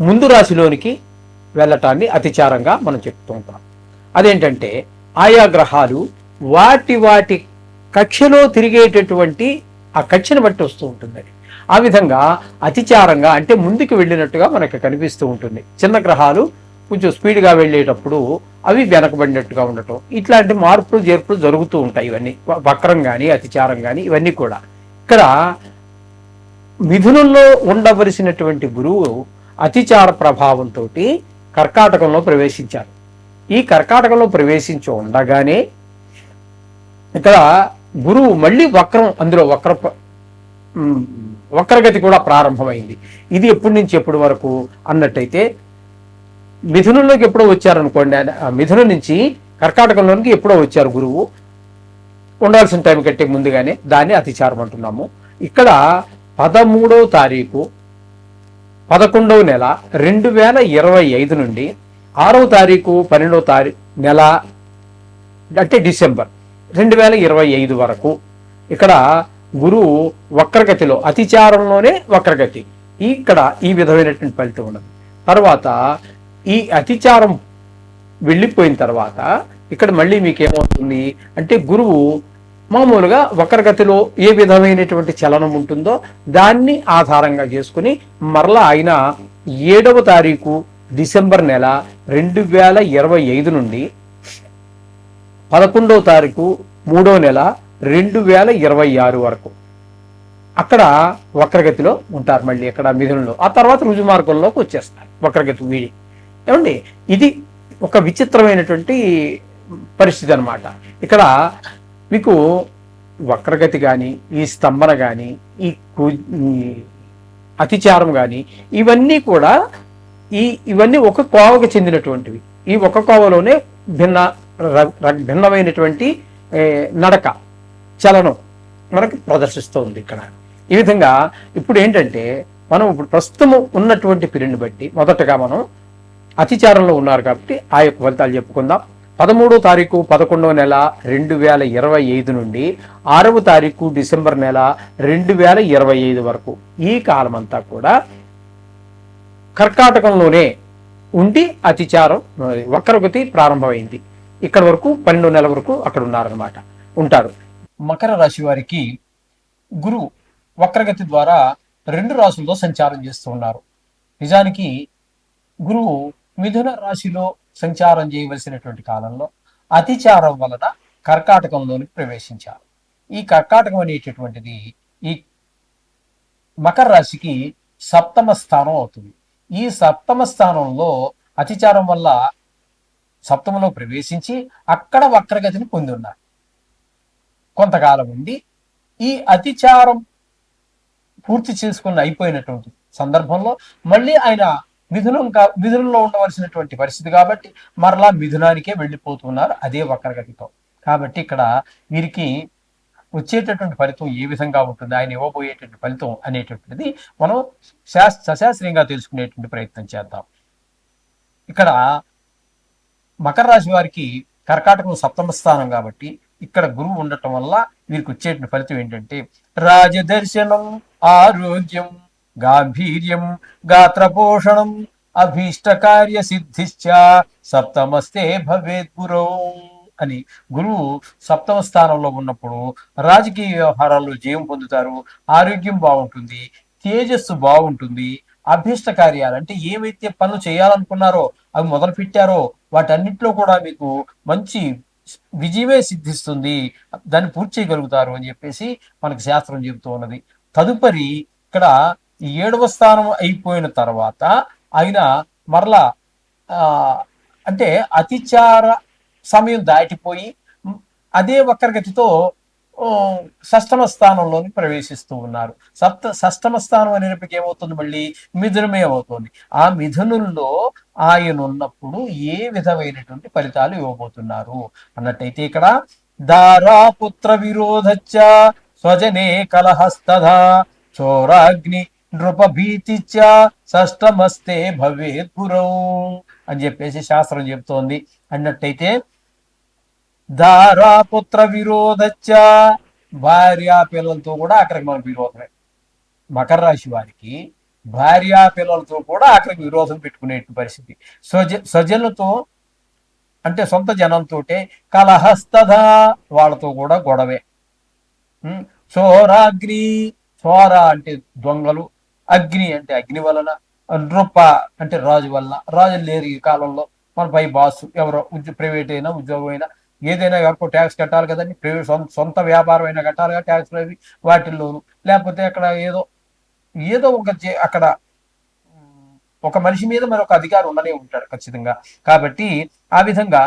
ముందు రాశిలోనికి వెళ్ళటాన్ని అతిచారంగా మనం చెప్తూ ఉంటాం. అదేంటంటే ఆయా గ్రహాలు వాటి వాటి కక్షలో తిరిగేటటువంటి ఆ కక్షను బట్టి వస్తూ ఉంటుంది. ఆ విధంగా అతిచారంగా అంటే ముందుకు వెళ్ళినట్టుగా మనకి కనిపిస్తూ ఉంటుంది. చిన్న గ్రహాలు కొంచెం స్పీడ్గా వెళ్ళేటప్పుడు అవి వెనకబడినట్టుగా ఉండటం. ఇట్లాంటి మార్పులు చేర్పులు జరుగుతూ ఉంటాయి ఇవన్నీ. వక్రం కానీ అతిచారం కానీ ఇవన్నీ కూడా. ఇక్కడ మిథునంలో ఉండవలసినటువంటి గురువు అతిచార ప్రభావంతో కర్కాటకంలో ప్రవేశించారు. ఈ కర్కాటకంలో ప్రవేశించి ఉండగానే ఇక్కడ గురువు మళ్ళీ వక్రం అందులో వక్ర వక్రగతి కూడా ప్రారంభమైంది. ఇది ఎప్పటి నుంచి ఎప్పటి వరకు అన్నట్టయితే మిథునంలోకి ఎప్పుడో వచ్చారనుకోండి మిథునం నుంచి కర్కాటకంలోనికి ఎప్పుడో వచ్చారు గురువు. ఉండాల్సిన టైం కంటే ముందుగానే దాన్ని అతిచారం అంటున్నాము ఇక్కడ పదమూడవ తారీఖు పదకొండవ నెల రెండు వేల ఇరవై ఐదు నుండి ఆరవ తారీఖు పన్నెండవ తారీఖు నెల అంటే డిసెంబర్ రెండు వేల ఇరవై ఐదు వరకు. ఇక్కడ గురువు వక్రగతిలో అతిచారంలోనే వక్రగతి. ఇక్కడ ఈ విధమైనటువంటి ఫలితం ఉండదు తర్వాత ఈ అతిచారం వెళ్ళిపోయిన తర్వాత ఇక్కడ మళ్ళీ మీకు ఏమవుతుంది అంటే గురువు మామూలుగా వక్రగతిలో ఏ విధమైనటువంటి చలనం ఉంటుందో దాన్ని ఆధారంగా చేసుకుని మరలా ఆయన ఏడవ తారీఖు డిసెంబర్ నెల రెండు వేల ఇరవై ఐదు నుండి పదకొండవ తారీఖు మూడో నెల రెండు వేల ఇరవై ఆరు వరకు అక్కడ వక్రగతిలో ఉంటారు మళ్ళీ అక్కడ మిథునంలో. ఆ తర్వాత రుజు మార్గంలోకి వచ్చేస్తారు వక్రగతి వీడి. ఏమండి? ఇది ఒక విచిత్రమైనటువంటి పరిస్థితి అనమాట ఇక్కడ మీకు వక్రగతి కానీ ఈ స్తంభన కానీ ఈ కూ అతిచారం కానీ ఇవన్నీ కూడా ఈ ఇవన్నీ ఒక కోవకు చెందినటువంటివి. ఈ ఒక కోవలోనే భిన్న ర- ర- భిన్నమైనటువంటి నడక చలనం మనకు ప్రదర్శిస్తుంది ఇక్కడ. ఈ విధంగా ఇప్పుడు ఏంటంటే మనం ఇప్పుడు ప్రస్తుతం ఉన్నటువంటి పీరియడ్ని బట్టి మొదటగా మనం అతిచారంలో ఉన్నారు కాబట్టి ఆ యొక్క ఫలితాలు చెప్పుకుందాం. పదమూడో తారీఖు పదకొండవ నెల రెండు వేల ఇరవై ఐదు నుండి ఆరవ తారీఖు డిసెంబర్ నెల రెండు వేల ఇరవై ఐదు వరకు. ఈ కాలమంతా కూడా కర్కాటకంలోనే ఉండి అతిచారం వక్రగతి ప్రారంభమైంది. ఇక్కడ వరకు పన్నెండు నెలల వరకు అక్కడ ఉన్నారనమాట ఉంటారు. మకర రాశి వారికి గురువు వక్రగతి ద్వారా రెండు రాశుల్లో సంచారం చేస్తూ ఉన్నారు. నిజానికి గురువు మిథున రాశిలో సంచారం చేయవలసినటువంటి కాలంలో అతిచారం వలన కర్కాటకంలోనికి ప్రవేశించారు. ఈ కర్కాటకం అనేటటువంటిది ఈ మకర రాశికి సప్తమ స్థానం అవుతుంది. ఈ సప్తమ స్థానంలో అతిచారం వల్ల సప్తమలో ప్రవేశించి అక్కడ వక్రగతిని పొంది ఉన్నారు కొంతకాలం ఉండి ఈ అతిచారం పూర్తి చేసుకుని అయిపోయినటువంటి సందర్భంలో మళ్ళీ ఆయన మిథునం మిథునంలో ఉండవలసినటువంటి పరిస్థితి కాబట్టి మరలా మిథునానికే వెళ్ళిపోతున్నారు అదే వక్రగతితో. కాబట్టి ఇక్కడ వీరికి వచ్చేటటువంటి ఫలితం ఏ విధంగా ఉంటుంది ఆయన ఇవ్వబోయేటువంటి ఫలితం అనేటటువంటిది మనం శాస్ సశాస్త్రీయంగా తెలుసుకునేటువంటి ప్రయత్నం చేద్దాం. ఇక్కడ మకర రాశి వారికి కర్కాటకం సప్తమ స్థానం కాబట్టి ఇక్కడ గురువు ఉండటం వల్ల వీరికి వచ్చేటువంటి ఫలితం ఏంటంటే రాజదర్శనం ఆరోగ్యం గాంభీర్యం గాత్రపోషణం అభీష్ట కార్య సిద్ధిశ్చ సప్తమస్తే భవేత్ గురో అని గురువు సప్తమ స్థానంలో ఉన్నప్పుడు రాజకీయ వ్యవహారాల్లో జయం పొందుతారు ఆరోగ్యం బాగుంటుంది తేజస్సు బాగుంటుంది అభీష్ట కార్యాలు అంటే ఏవైతే పనులు చేయాలనుకున్నారో అవి మొదలు పెట్టారో వాటన్నిటిలో కూడా మీకు మంచి విజయమే సిద్ధిస్తుంది దాన్ని పూర్తి చేయగలుగుతారు అని చెప్పేసి మనకు శాస్త్రం చెబుతూ ఉన్నది. తదుపరి ఇక్కడ ఈ ఏడవ స్థానం అయిపోయిన తర్వాత ఆయన మరలా ఆ, అంటే అతిచార సమయం దాటిపోయి అదే వక్రగతితో షష్టమ స్థానంలోని ప్రవేశిస్తూ ఉన్నారు. సప్త షష్టమ స్థానం అనేప్పటికీ ఏమవుతుంది మళ్ళీ? మిథునమే అవుతుంది. ఆ మిథునుల్లో ఆయన ఉన్నప్పుడు ఏ విధమైనటువంటి ఫలితాలు ఇవ్వబోతున్నారు? అన్నట్టయితే ఇక్కడ దారాపుత్ర విరోధచ్చ స్వజనే కలహస్తధ చోరాగ్ని నృపభీతి షష్టమస్తే భవేత్ గురౌ అని చెప్పేసి శాస్త్రం చెప్తోంది. అన్నట్టయితే దారాపుత్ర విరోధచ్చ భార్యా పిల్లలతో కూడా అక్కడికి మన విరోధమే. మకర రాశి వారికి భార్యా పిల్లలతో కూడా అక్కడికి విరోధం పెట్టుకునే పరిస్థితి. స్వజ స్వజనులతో అంటే సొంత జనంతో కలహస్తధ వాళ్ళతో కూడా గొడవే. చోరాగ్రి చోర అంటే దొంగలు అగ్ని అంటే అగ్ని వలన నృప అంటే రాజు వలన రాజు లేరు ఈ కాలంలో. మన పై బాస్ ఎవరో ప్రైవేట్ అయినా ఉద్యోగం అయినా ఏదైనా ఎవరికో ట్యాక్స్ కట్టాలి కదండి. ప్రైవేట్ సొంత సొంత వ్యాపారం అయినా కట్టాలి కదా ట్యాక్స్ అవి వాటిల్లోను. లేకపోతే అక్కడ ఏదో ఏదో ఒక అక్కడ ఒక మనిషి మీద మరొక అధికారం ఉండనే ఉంటాడు ఖచ్చితంగా. కాబట్టి ఆ విధంగా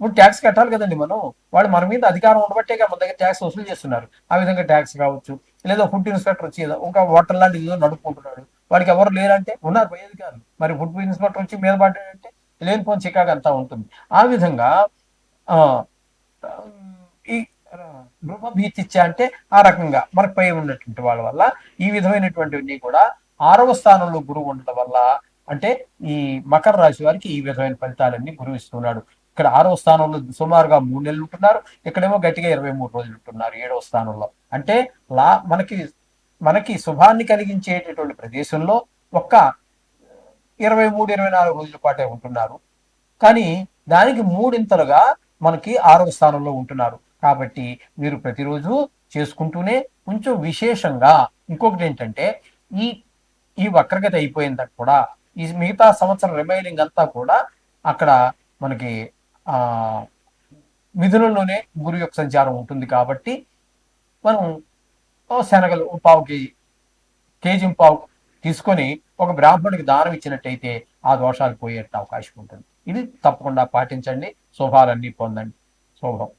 ఇప్పుడు ట్యాక్స్ కట్టాలి కదండి మనం. వాళ్ళు మన మీద అధికారం ఉండబట్టే మన దగ్గర ట్యాక్స్ వసూలు చేస్తున్నారు. ఆ విధంగా ట్యాక్స్ కావచ్చు లేదా ఫుడ్ ఇన్స్పెక్టర్ వచ్చి ఏదో ఒక హోటల్ లాంటిది ఏదో నడుపుకుంటున్నాడు. వాడికి ఎవరు లేరంటే ఉన్నారు పై అధికారులు మరి ఫుడ్ ఇన్స్పెక్టర్ వచ్చి మీద పడ్డాడంటే లేనిపోని చికాకు అంతా ఉంటుంది. ఆ విధంగా ఆ ఈ భీతిచ్చ అంటే ఆ రకంగా మనకు పై ఉన్నటువంటి వాళ్ళ వల్ల ఈ విధమైనటువంటివన్నీ కూడా ఆరవ స్థానంలో గురువు ఉండడం వల్ల అంటే ఈ మకర రాశి వారికి ఈ విధమైన ఫలితాలన్నీ గురువు ఇస్తున్నాడు. ఇక్కడ ఆరో స్థానంలో సుమారుగా మూడు నెలలు ఉంటున్నారు. ఇక్కడేమో గట్టిగా ఇరవై మూడు రోజులు ఉంటున్నారు ఏడవ స్థానంలో. అంటే లా మనకి మనకి శుభాన్ని కలిగించేటటువంటి ప్రదేశంలో ఒక్క ఇరవై మూడు ఇరవై నాలుగు రోజుల పాటే ఉంటున్నారు. కానీ దానికి మూడింతలుగా మనకి ఆరవ స్థానంలో ఉంటున్నారు. కాబట్టి మీరు ప్రతిరోజు చేసుకుంటూనే కొంచెం విశేషంగా ఇంకొకటి ఏంటంటే ఈ ఈ వక్రగతి అయిపోయిందా కూడా ఈ మిగతా సంవత్సరం రిమైనింగ్ అంతా కూడా అక్కడ మనకి మిథునంలోనే గురు యొక్క సంచారం ఉంటుంది కాబట్టి మనం శనగలు ఓ పావు కేజీ కేజీ పావు తీసుకొని ఒక బ్రాహ్మణుడికి దానం ఇచ్చినట్టయితే ఆ దోషాలు పోయేట అవకాశం ఉంటుంది. ఇది తప్పకుండా పాటించండి. శుభాలన్నీ పొందండి. శుభం.